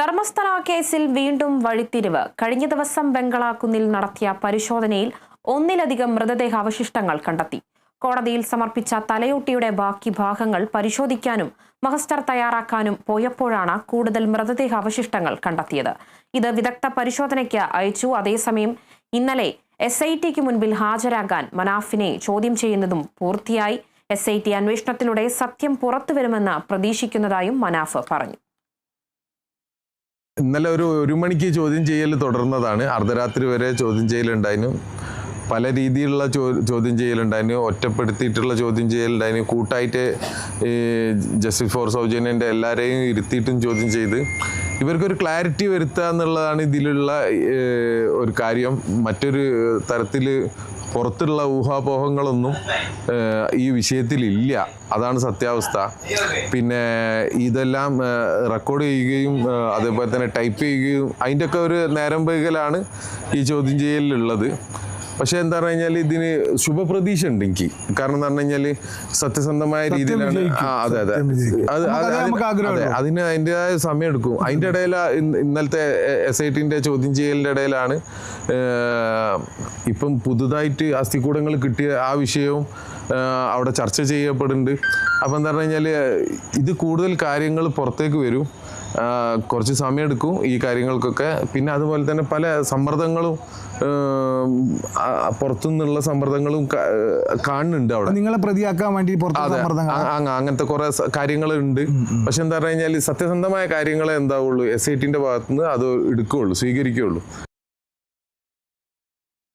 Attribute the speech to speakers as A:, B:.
A: ധർമ്മസ്ഥല കേസിൽ വീണ്ടും വഴിത്തിരിവ്. കഴിഞ്ഞ ദിവസം ബംഗളാക്കുന്നിൽ നടത്തിയ പരിശോധനയിൽ ഒന്നിലധികം മൃതദേഹ അവശിഷ്ടങ്ങൾ കണ്ടെത്തി. കോടതിയിൽ സമർപ്പിച്ച തലയോട്ടിയുടെ ബാക്കി ഭാഗങ്ങൾ പരിശോധിക്കാനും മഹസ്റ്റർ തയ്യാറാക്കാനും പോയപ്പോഴാണ് കൂടുതൽ മൃതദേഹ അവശിഷ്ടങ്ങൾ കണ്ടെത്തിയത്. ഇത് വിദഗ്ധ പരിശോധനയ്ക്ക് അയച്ചു. അതേസമയം ഇന്നലെ എസ് ഐ ടിക്ക് മുൻപിൽ ഹാജരാകാൻ മനാഫിനെ ചോദ്യം ചെയ്യുന്നതും പൂർത്തിയായി. എസ് ഐ ടി അന്വേഷണത്തിലൂടെ സത്യം പുറത്തുവരുമെന്ന് പ്രതീക്ഷിക്കുന്നതായും മനാഫ് പറഞ്ഞു.
B: ഇന്നലെ ഒരു ഒരു മണിക്ക് ചോദ്യം ചെയ്യൽ തുടർന്നതാണ്. അർദ്ധരാത്രി വരെ ചോദ്യം ചെയ്യലുണ്ടായിരുന്നു പല രീതിയിലുള്ള ചോ ചോദ്യം ചെയ്യലുണ്ടായിരുന്നു ഒറ്റപ്പെടുത്തിയിട്ടുള്ള ചോദ്യം ചെയ്യലുണ്ടായിരുന്നു കൂട്ടായിട്ട് ഈ ജസ്റ്റിസ് ഫോർ സൗജന്യന്റെ എല്ലാവരെയും ഇരുത്തിയിട്ടും ചോദ്യം ചെയ്ത്. ഇവർക്കൊരു ക്ലാരിറ്റി വരുത്തുക എന്നുള്ളതാണ് ഇതിലുള്ള ഒരു കാര്യം. മറ്റൊരു തരത്തിൽ പുറത്തുള്ള ഊഹാപോഹങ്ങളൊന്നും ഈ വിഷയത്തിലില്ല അതാണ് സത്യാവസ്ഥ. പിന്നെ ഇതെല്ലാം റെക്കോർഡ് ചെയ്യുകയും അതേപോലെ തന്നെ ടൈപ്പ് ചെയ്യുകയും അതിന്റെയൊക്കെ ഒരു നേരം വൈകലാണ് ഈ ചോദ്യം ചെയ്യലിലുള്ളത്. പക്ഷെ എന്താ പറഞ്ഞു കഴിഞ്ഞാൽ ഇതിന് ശുഭപ്രതീക്ഷ ഉണ്ട് എനിക്ക്. കാരണം എന്ന് പറഞ്ഞു കഴിഞ്ഞാൽ സത്യസന്ധമായ രീതിയിലാണ് ആ അതെ അതെ. അത് അതിന് അതിന്റെതായ സമയം എടുക്കും അതിന്റെ ഇടയിൽ ഇന്നലത്തെ എസ് ഐ ടിന്റെ ചോദ്യം ചെയ്യലിന്റെ ഇടയിലാണ് ഇപ്പം പുതുതായിട്ട് അസ്ഥികൂടങ്ങൾ കിട്ടിയ ആ വിഷയവും അവിടെ ചർച്ച ചെയ്യപ്പെടുന്നുണ്ട്. അപ്പം എന്താ പറഞ്ഞു കഴിഞ്ഞാൽ ഇത് കൂടുതൽ കാര്യങ്ങൾ പുറത്തേക്ക് വരും. കുറച്ച് സമയമെടുക്കും ഈ കാര്യങ്ങൾക്കൊക്കെ. പിന്നെ അതുപോലെ തന്നെ പല സമ്മർദ്ദങ്ങളും പുറത്തുനിന്നുള്ള സമ്മർദ്ദങ്ങളും കാണുന്നുണ്ട് അവിടെ.
C: നിങ്ങളെ പ്രതിയാക്കാൻ വേണ്ടി
B: അങ്ങനത്തെ കുറെ കാര്യങ്ങളുണ്ട്. പക്ഷെ എന്താ പറഞ്ഞു കഴിഞ്ഞാൽ സത്യസന്ധമായ കാര്യങ്ങളെ എന്താവുള്ളൂ. എസ് ഐ ടിന്റെ ഭാഗത്തുനിന്ന് അത് എടുക്കുകയുള്ളൂ സ്വീകരിക്കുകയുള്ളൂ.